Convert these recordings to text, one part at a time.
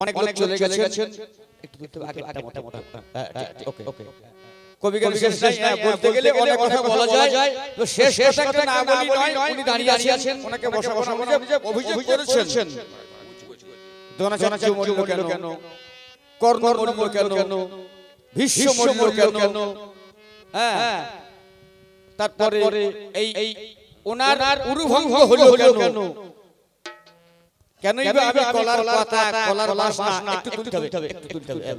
অনেক লোক চলে গেছেন। একটু আগে আগে মোটা মোটা হ্যাঁ, ওকে ওকে। কবি কবি শেষ হ্যাঁ, বলতে গেলে অনেক কথা বলা যায়। তো শেষ শেষ না বলি নয় উনি দাঁড়িয়ে আছেন ওনাকে বসা বসা বসা অভিযোগ করেছেন। দ্রোণাচার্য মরিল কেন? কর্ণ মরিল কেন? ভীষ্ম মরিল কেন? হ্যাঁ। তারপরে এই এই ওনার উরুভঙ্গ হলো কেন? কেন আমি কলার পাতা কলার বাসনা একটু তুলতে হবে একটু তুলতে হবে।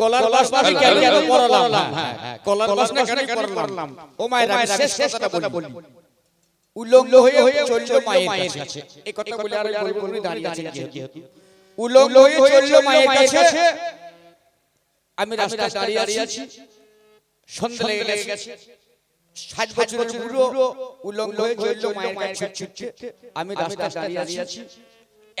কলার বাসনা আমি কেন কেন পড়ালাম? হ্যাঁ কলার বাসনা কেন পড়ালাম? ও মায়ের আমি শেষ শেষ কথা বলি। উলঙ্গ হয়ে হয়ে চলল মায়ের কাছে। এই কথা বলে আর আর বলি দাঁড়িয়ে আছেন যেহেতু উলঙ্গ হয়ে চলল মায়ের কাছে। আমি রাস্তায় দাঁড়িয়ে আছি। সন্ধ্যা লেগে গেছে। ষাট বছরের বুড়ো উলঙ্গ হয়ে চলল মায়ের কাছে ছুটছে আমি রাস্তায় দাঁড়িয়ে আছি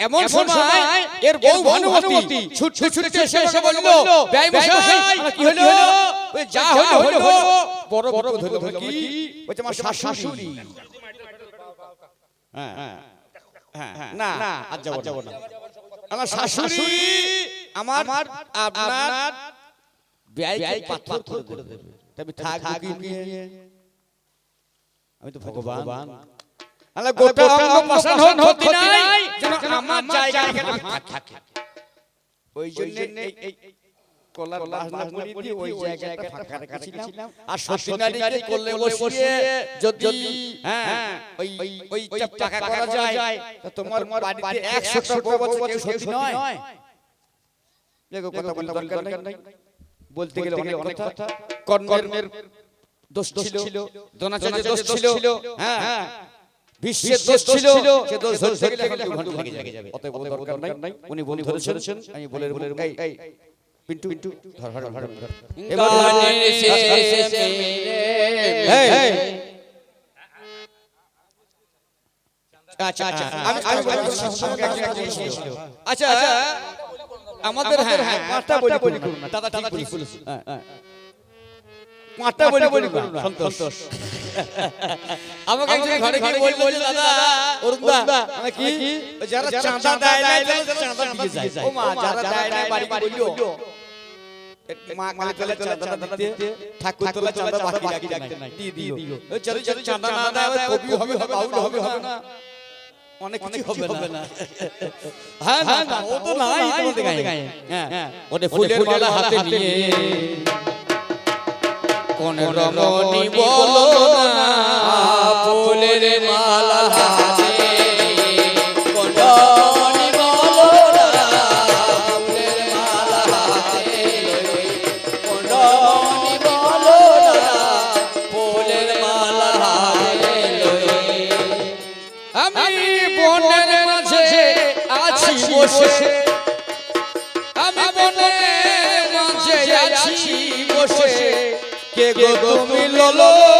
এমন সময় এর বউ ভানুমতি ছুটতে ছুটতে এসে এসে বলল ব্যয় মশাই কি হলো? ওই যা হলো হলো বড় বড় ধরে ধরে কি? বলছে আমার শাশুড়ি। হ্যাঁ হ্যাঁ না না আজ যাব না। আমার শাশুড়ি আমার আপনার ব্যয়কে পাথর করে দেবে? তবে থাকব কি নিয়ে? আমি তো ভগবান। আল্লাহ গোটা অঙ্গ পাশান হতে নাই। যেন আমার জায়গা এখানে ফাঁক থাকে। ওই জন্য এই কলার বাসনা করি দিয়ে ওই জায়গাটা ফাঁকা রেখেছিলাম। আর সত্যিকারই করলে বসিয়ে যদি হ্যাঁ ওই ওই ওই টাকা করা যায় তা তোমার বাড়িতে 100 টা বছর কেউ সত্যি নয়। দেখো কথা বলতে দরকার নাই। বলতে গেলে অনেক কথা। কর্মের দোষ ছিল। দোনাচার্যের দোষ ছিল। হ্যাঁ বিশ্বের দোষ ছিল সে দোষ ধরতে গেলে এখন দু ঘণ্টা লেগে যাবে অতএব দরকার নাই উনি বলে ধরেছেন আমি বলে বলে এই এই পিন্টু পিন্টু ধর ধর ধর গানের শেষে এই এই আচ্ছা আচ্ছা আমি আমি ছিল আচ্ছা আমাদের হ্যাঁ হ্যাঁ পাঁচটা বলি বলি করুন না দাদা ঠিক বলেছেন হ্যাঁ হ্যাঁ পাঁচটা বলি বলি করুন সন্তোষ। আমাকে একজন ঘরে ঘরে বলি বলি দাদা অরুণ দা মানে কি? যারা চাঁদা দেয় না চাঁদা দিয়ে যায় ও মা যারা দেয় না বাড়ি বাড়ি দিতে। ঠাকুর তোলা চাঁদা বাকি রাখতে নাই দিয়ে দিও। যদি যদি চাঁদা না দেয় কবি হবে হবে বাউল হবে হবে না। অনেক কিছু হবে না। হ্যাঁ না ও তো নাই তোমাদের গায়ে। হ্যাঁ ওতে ফুলের মালা হাতে নিয়ে কোন রমণী বলো না ফুলের মালা আমি বনের মাঝে আছি বসে। গো তুমি ললো?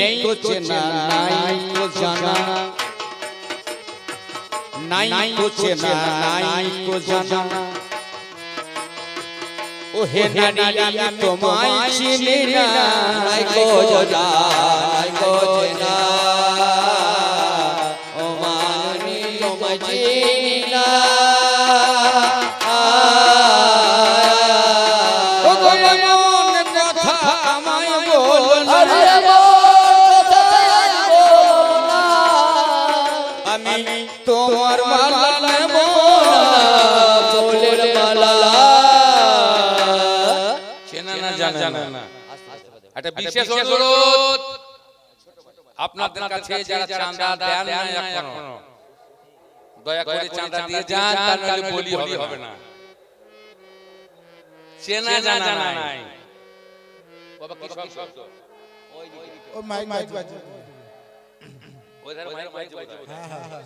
নেই তো চেনা নাই তো জানা নাই তো চেনা নাই তো জানা ও হে নারী আমি তোমায় চিনি না নাই গো জানা, নাই গো জানা। জানা না। একটা বিশেষ অনুরোধ। আপনাদের কাছে যারা চাঁদা দেন না এখনও দয়া করে চাঁদা দিয়ে যান তার নাহলে বলি হবে না। চেনা জানা নাই। বাবা কি শব্দ? ও মাইক মাইক বাজে ওই ধারে মাইক বাজছে বোধহয়।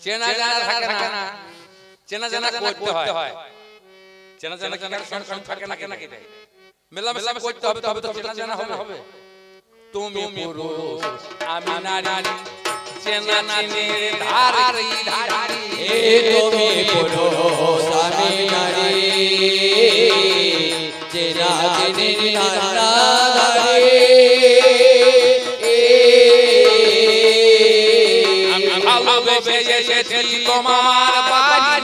চেনা জানা থাকে না। চেনা জানা করতে হয়। চেনা জানা সঙ্গে সঙ্গে থাকে না কেন কেটে মেলামেশা করতে হবে তবে তো চেনা জানা হবে। হবে। তুমি পুরুষ আমি নারী চেনা নারী ধারি ধারি। এ তুমি পুরুষ আমি নারী। চেনা চেনে নানা ধারে ভালোবেসে এসেছি তোমার বাড়ি।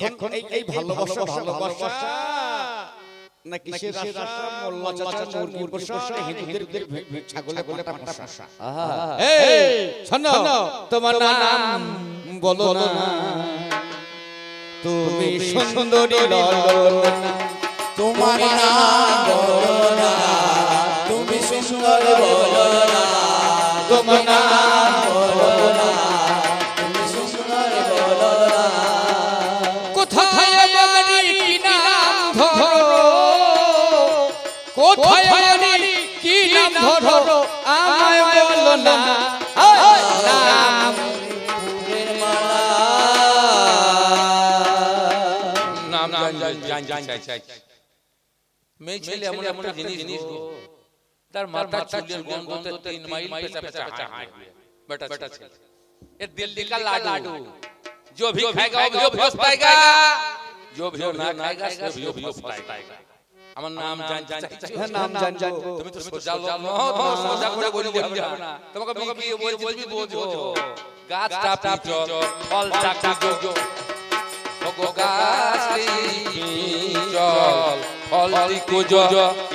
এখন এই ভালোবাসা ভালোবাসা না কিসের আশা মোল্লা চাচা মুরগির পোষা হিন্দুদের ভে- ভে- ছাগলে বলে পাটা পোষা এই শোনো তোমার নাম বলো না। তুমি সুন্দরী ললনা। তোমার নাম বলো না। তুমি সুন্দর বলো না। তোমার নাম মেয়ে ছেলে এমন এমন জিনিস গো তার মাথা চুলের গন্ধতে তিন মাইল পেছা পেছা হাঁটবে বেটা বেটা ছেলে ये दिल्ली का लाडू जो भी खाएगा वो भी पछताएगा जो भी ना खाएगा वो भी पछताएगा আমার নাম জান জান হ্যাঁ, নাম জান জান তুমি তো সোজা লোক নও তোমার সোজা করে বলি হবে না তোমাকে আমি কি বলছি তুমি বোঝো গাছটা পিচো ফলটা কুজো ওগো গাছটি চল ফলটি কুজো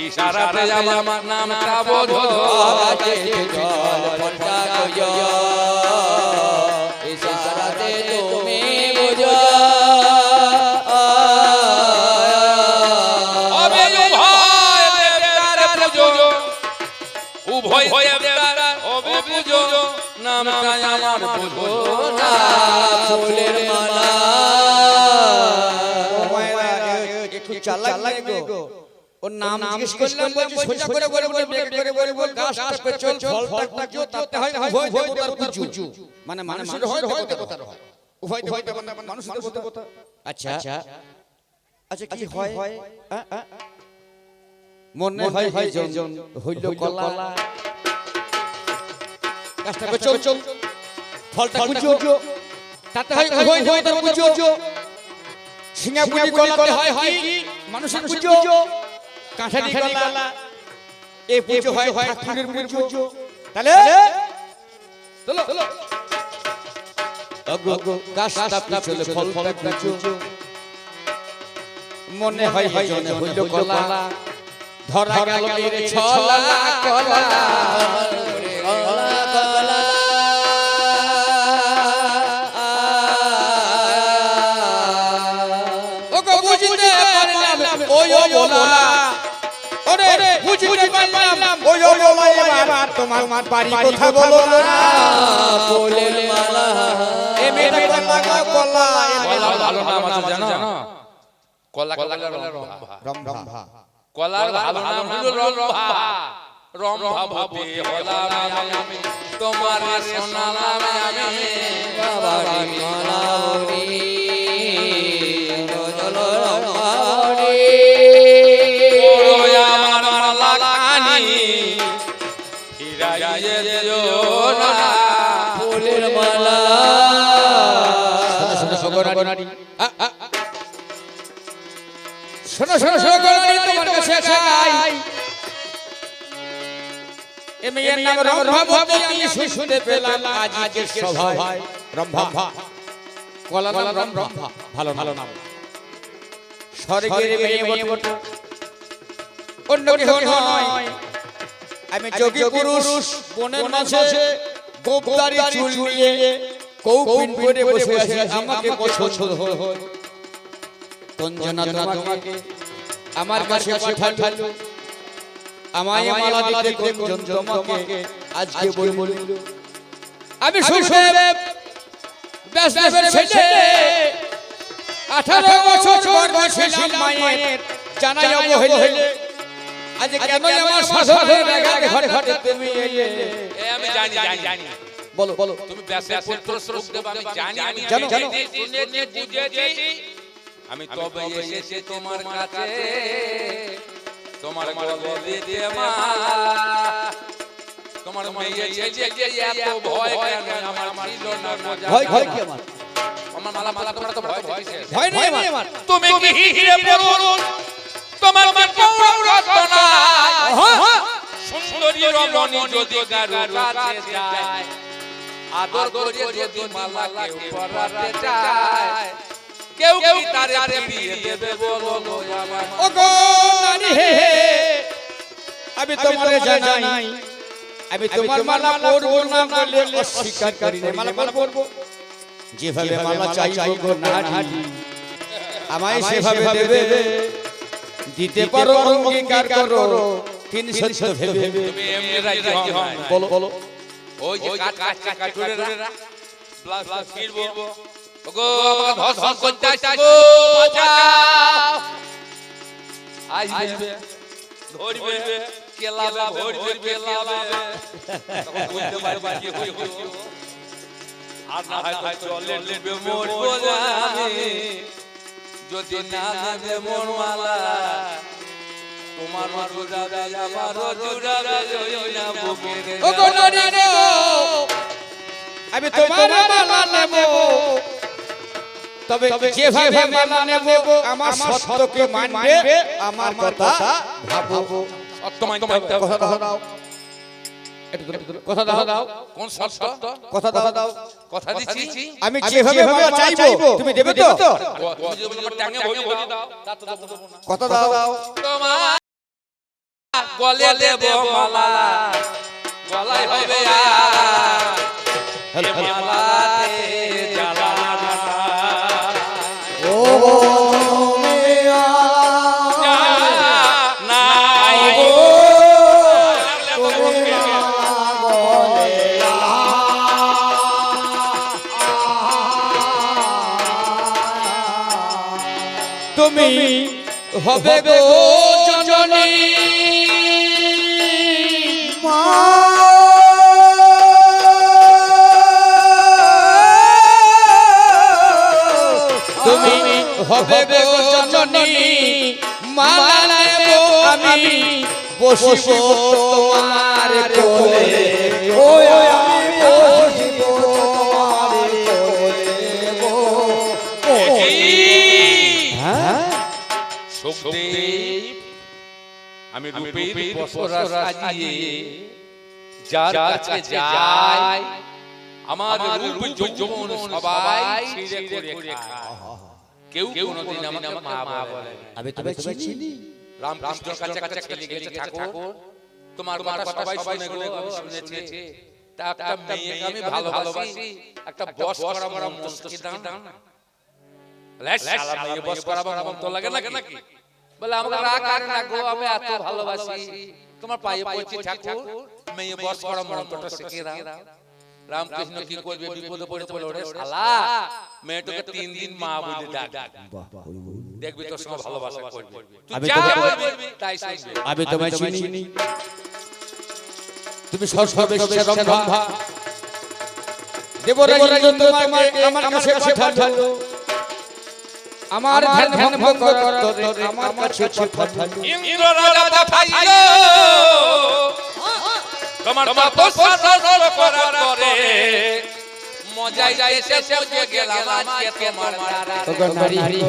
ইশারাতে আমার নামটা বোঝো আকাশে জল। ফলটা কইয় ইশারাতে তুমি বুঝো। উভয় নামটা আমার বুঝো না ফুলের মালা। চালাক লাগে গো। ওর নাম জিজ্ঞেস করলাম বলছি সোজা করে বলে বলে ব্রেক করে বলে বলে গাছটা পেছন ফলটা কুজো তাতে হয় হয় উভয় দেবতার কুজো মানে মানুষের হয় দেবতার হয়। উভয় দেবতার মানে মানুষের দেবতা। আচ্ছা। আচ্ছা। কি হয়? আ, আ, মনে হয় হয় জন হইল কলা। গাছটা পেছন ফলটা কুজো তাতে হয় হয় উভয় দেবতার কুজো সিঙ্গাপুরি গলাতে হয় হয় কি? মানুষের পুজো কাঁঠালি গলা এই পুজো হয় হয় ঠাকুরের পুজো। তাহলে? চলো চলো অগো গাছটা পিছলে ফল ফল পুজো মনে হয় হয় জনে হইল কলা। ধরা গেল মেরে ছলা। কলা। ওরে বুঝতে পারলাম ওই এবার তোমার মার বাড়ি কথা বলো না। ফুলের মালা। এ মেয়েটা কলা। কলা। ভালো নাম আছে জানো? কলা কলা রম্ভা। রম্ভা। কলার ভালো নাম হলো রম্ভা। রম্ভা। ভাবে হলাম আমি। তোমার সোনা আমি। বাবারি মালাবরি ফিরাইয়ে দিও না ফুলের মালা শোনো শোনো শোনো শোনো শোনো গণারি তোমার কাছে চাই এ মেয়ের নাম রম্ভাবতী আমি শুনতে পেলাম আজকের সভায় রম্ভা কলা নাম রম্ভা ভালো ভালো নাম স্বর্গের মেয়ে বটে অন্য কেহ নয় আমি যোগী পুরুষ বনের মাঝে গোপদারি চুল নিয়ে কৌপিন করে বসে আছি আমাকে পছন্দ হয় তঞ্জনা তোমাকে আমার কাছে পাঠালো। আমায় মালা দিতে কোনজন তোমাকে আজকে বলব আমি সুখদেব ব্যাসদেবের ছেলে। আঠারো বছর গর্ভশীল মায়ের জানাই অবহেলে। আজ কেন আমার শাসনের ব্যাঘাত ঘটে ঘটে তুমি এ আমি জানি জানি জানি। বলো বলো। তুমি ব্যাসের পুত্র সুখদেব আমি জানি আমি জানো, জানো। শুনেছি বুঝেছি। আমি তবে এসেছি তোমার কাছে। তোমার গলে দিয়ে মালা তোমার মেয়ে ছেলে যে এত ভয় কেন? আমার ছিল না ভয় ভয় কি আমার? আমার মালা মালা তোমরা তো ভয় ভয় ভয় নেই আমার। তুমি কি হিরে পড়ুন? তোমার কি পৌরতনা। সুন্দরী রমণী যদি কারও কাছে যায় আদর করে যদি মালা পরাতে চায় কেউ কি তারে ফিরিয়ে দেবে বলো আমার ও গো নারী হে আমি তোমারে জানাই আমি তোমার মালা পরবো না বলে অস্বীকার করি না মালা পরবো। যেভাবে মালা চাই গো নারী আমায় সেভাবে দেবে। দিতে পারো অঙ্গীকার করো। তিন সত্য ভেবে তুমি এমনি রাজি হও বলো। বলো। ওই যে কাজ কাজ কাজ কাটুরেরা প্লাস প্লাস ফিরবো। ওগো আমাকে ধর্ষণ করতে আসছে আসবে ধরবে কেলাবে ধরবে কেলাবে। তখন বুঝতে পারবে কি হইছে আর না হয় চলে নেবে মোর বলে আমি। যদি না নেবে মোর মালা তোমার জুড়াবে আমার জুড়াবে ওই না বুকের ও গো নারী গো আমি তোমার মালা নেব। তবে যেভাবে মালা নেব আমার সত্যকে মানবে আমার কথা ভাববো সত্য মানতে হবে। কথা দাও। কথা দাও দাও। কোন সত্য কথা দাও দাও। কথা দিচ্ছি? আমি যেভাবে চাইব। তুমি দেবে তো? তুমি যদি আমার টাঙে ভরি দাও তা তো দেবো না। কথা দাও দাও। তোমার গলে দেব মালা। গলায় হবে আর এ মালাতে জ্বালা। নাই হবে গো জননী। তুমি হবে গো জননী। মালা নেব আমি। বসিব তোমার কোলে। আমি রূপের বসরা সাজিয়ে যার কাছে যাই আমার রূপ যৌবন সবাই ছিঁড়ে করে খায়। কেউ কোনোদিন আমাকে মা বলে আমি তোমায় চিনি। রামকৃষ্ণের কাছে কাছে চলে গেছে ঠাকুর। তোমার কথা সবাই শুনে গেলে আমি শুনেছি। তা একটা মেয়েকে আমি ভালো ভালোবাসি। একটা বস করা বড় মন্ত্র কি দাও না লে মেয়ে বস করা মন্ত্র লাগে নাকি? বলে আমাকে রাগ আর না গো আমি এত ভালোবাসি। তোমার পায়ে পড়ছি ঠাকুর মেয়ে বস করা মন্ত্রটা শিখিয়ে দাও রামকৃষ্ণ কি করবে বিপদে পড়েছে বলে ওরে শালা মেয়েটাকে তিন দিন মা বলে ডাক। দেখবি তোর সঙ্গে ভালোবাসা করবে। তুই যা বলবি তাই শুনবে। আমি তোমায় চিনি। তুমি সর্ববেশ্বের রম্ভা দেবরাজ তোমাকে আমার কাছে পাঠালো। আমার ধ্যান ভঙ্গ করতে আমার কাছে পাঠালো ইন্দ্র রাজা পাঠাইল তোমার তপস্যা সফল করার পরে মজাই যায় সে বুঝে গেলাম আজকে তোমার দ্বারা ওগো নারী।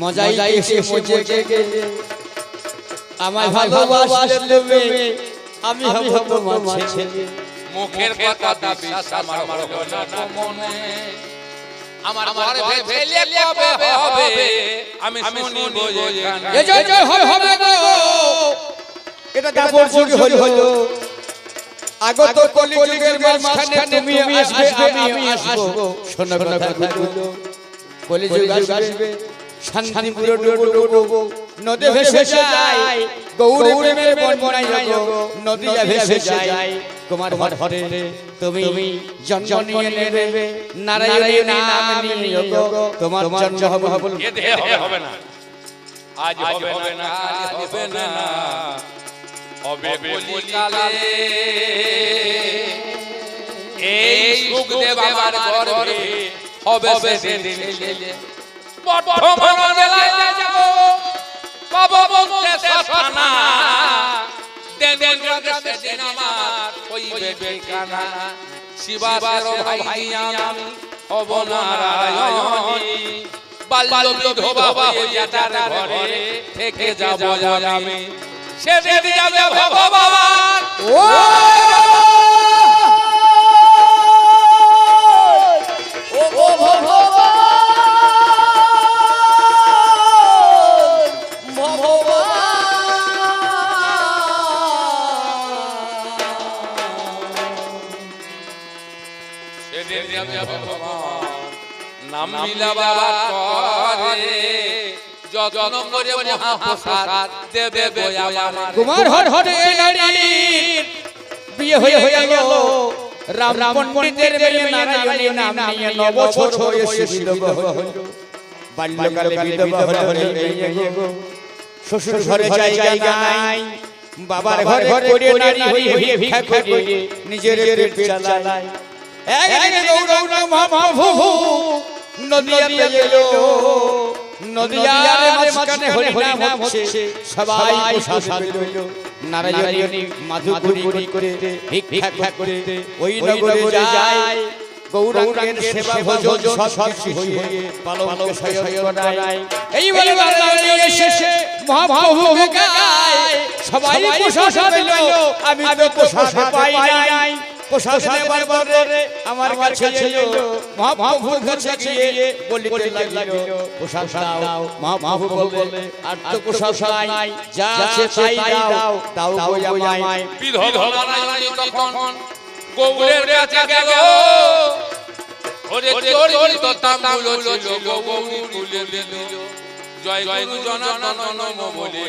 মজাই এসে মজে গেলে। আমায় ভালোবাসলে তুমি। আমি হব তোমার ছেলে। মুখের কথা বিশ্বাস আমার হলো না। মনে। আমার ঘরে ফেলে কবে হবে। আমি শুনিব এখানে এ জয় জয় হবে হবে গো। এটা দাপর যুগে হলো। হলো। আগত কলি যুগের মাঝখানে তুমি আসবে আমি আসব। শোনো কথা গুলো কলি যুগ আসবে শান্তি পুরো ডুবো নদী ভেসে যায়। গৌর প্রেমের বন্যায় গো নদীয়া ভেসে যায়। তোমার হরে তুমি জন্ম নিয়ে নেবে। নারায়ণের নাম নিয়ে গো তোমার জন্ম হবে এ দেহে হবে হবে না। আজ হবে না কাল হবে না। হবে কলিকালে এই সুখ দেবার হবে সেদিন ছেলে। বর্ধমান জেলায় যাব পাবো বলতে শাসনা দেন দেন সেদিন আমার। হইবে বেকানা শিবাসের ভাই আমি হব নারায়ণী বাল্য বিধবা হইয়া তার ঘরে থেকে যাব আমি। সেদিন যাবে ভগবান। ও! নাম মিলাবার করে। যত্ন করে মহাপ্রসাদ দেবে কুমার হর হরে নারীর বিয়ে হয়ে হয়ে গেল। রাম রাম পণ্ডিতের মেয়ে নারায়ণী নাম নিয়ে নব বিধবা হল। বাল্যকালে বিধবা হলে। হলে। শ্বশুর ঘরে জায়গা নাই। বাবার ঘরে করে নারী হয়ে হয়ে ভিক্ষা করে নিজের পেট চালায়। একদিন গৌরব মহাপ্রভু নদিয়াতে এলো। নদিয়ার মাঝখানে হরি নাম হচ্ছে। সবাই প্রসাদ পেল। নারায়ণী মাধুগুরি করে ভিক্ষা করে ওই নগরে যায়। গৌরাঙ্গের সেবা ভোজন সব কিছু হয়ে পালঙ্ক করায়। এই বলে নারায়ণের শেষে মহাপ্রভু গায়। সবাই প্রসাদ পেল। আমি তো প্রসাদ পাই নাই। প্রসাদ নেবার পরে আমার কাছে এলো মহাপ্রভুর কাছে গিয়ে বলিতে লাগিল প্রসাদ দাও মহাপ্রভু বলে আর তো প্রসাদ নাই যা আছে তাই দাও দাও গো আমায় বিধবা নারায়ণী তখন গৌরের কাছে গেল। ওরে চোরি তো তাম্বুল ছিল গৌরী তুলে দিল। জয় জনার্দন নম বলে।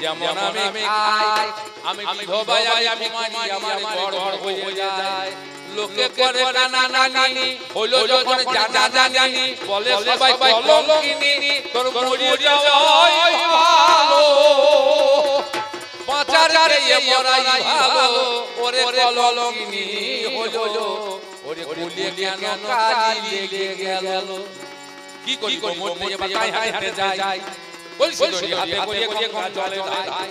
যেমন আমি খাই আমি বিধবা যাই আমি মানি আমার ঘর ঘর হয়ে যায়। লোকে করে কানা নানি হলো যখন জানা জানি বলে সবাই কলঙ্কিনি তোর মরিয়ে যাওয়াই ভালো। পাচার রে মরাই ভালো। ওরে কলঙ্কিনি হলো। ওরে কুলে কেন কালি লেগে গেল? কি করি? করি? মরতে তাই হাই হাতে যাই। বল সুন্দরী হাতে করিয়ে করিয়ে গঙ্গা জলে ধাই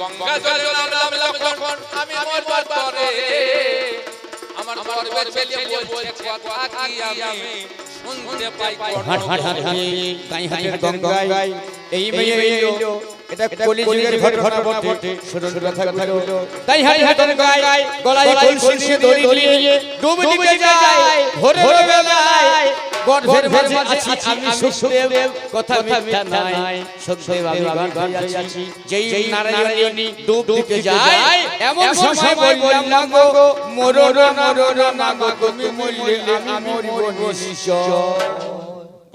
গঙ্গা জলে নামলাম যখন আমি আমার পরে। আমার গর্বের ছেলে বলছে কথা কি আমি শুনতে পাই হাট হাট হাট গাই হাটের গঙ্গায়। এই মেয়ে এলো এটা কলিযুগের ঘটনা বটে শুনুন কথা গুলো তাই হাট হাট গঙ্গায় গলায় কলসি দড়ি নিয়ে ডুব দিতে যায়। ভোরে ভোরে বেলায় গর্ভের মাঝে আছি আমি সুখদেব কথা মিথ্যা নাই। সুখদেব আমি গর্ভে আছি। যেই নারায়ণী ডুব দিতে যায় এমন সময় বললাম না গো মরো মরো না গো তুমি মরলে আমি মরিব নিশ্চয়।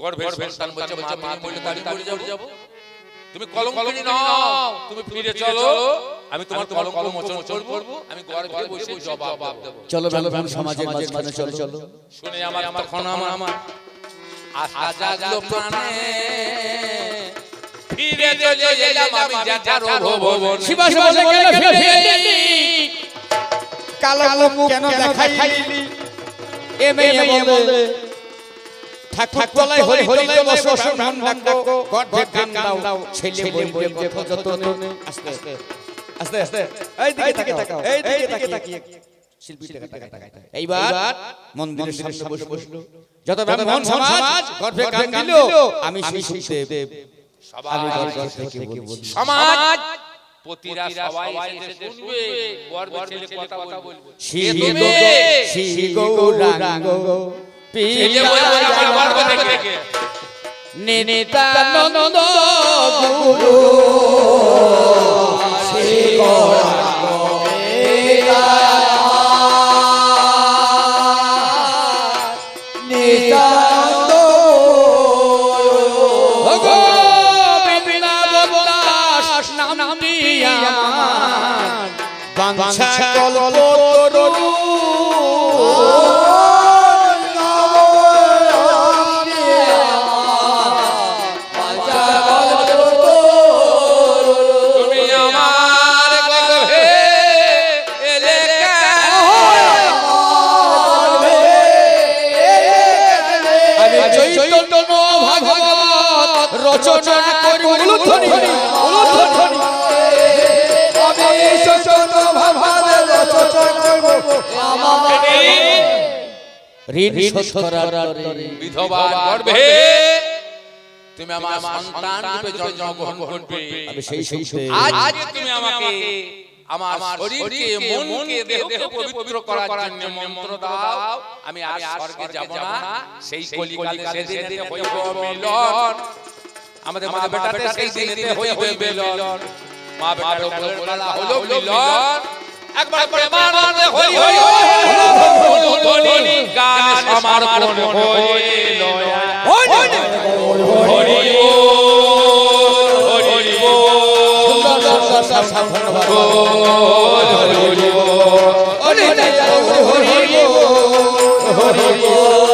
গর্ভের সন্তান বলছে মা মা বলে তাড়ি তাড়ি যাব তুমি কলঙ্কিনী নাও। তুমি ফিরে চলো। আমি তোমার তোমার কলঙ্ক মোচন করব। আমি গর্ভে বসে জবাব দেব। চলো ব্রাহ্মণ সমাজের মাঝখানে চলো। চলো। শুনে আমার তখন আমার আমার আশা জাগলো প্রাণে। ফিরে চলে এলাম আমি যাতার ভবন শিবাস বলে গেল ফেলি কালো মুখ কেন দেখাইলি? এ মেয়ে বলে ঠাকুর তলায় হরি হরি তলায় বসো নাম ডাকো গর্ভে গান দাও ছেলে বলবে কথা যতনে আস্তে আস্তে আস্তে আস্তে এই দিকে তাকাও এই দিকে তাকিয়ে শিল্পী টাকা টাকা টাকা এইবার মন্দিরের সামনে বসে বসল। যত ব্রাহ্মণ সমাজ গর্ভে গান দিল আমি শিশুদেব আমি গর্ভ থেকে বলছি সমাজ! পতিরা সবাই এসে শুনবে গর্ভে ছেলে কথা বলবে। শিব কে তুমি? শিব গৌরাঙ্গ। ছেলে নিতানন্দ গুরু শিব নিতান্ত রচনা করি উলুধ্বনি। উলুধ্বনি। আমি চৈতন্য ভাবে রচনা করব। আমার ঋণ শোধ করার বিধবা গর্ভে তুমি আমার সন্তান রূপে জন্মগ্রহণ করবে। আমি সেই সেই আজ তুমি আমাকে আমার শরীরকে মনকে দেহকে পবিত্র করার জন্য মন্ত্র দাও। আমি আর স্বর্গে যাব না। সেই কলিকালে সেদিনেতে হইব মিলন। আমাদের মা বেটাতে সেই দিনেতে হইব মিলন মা বেটার উপরে বলা হলো মিলন একবার প্রেমানন্দে হই হই হই গান হরি বল হরি বল ধন্যবাদ হরি বল হরি হরি হরি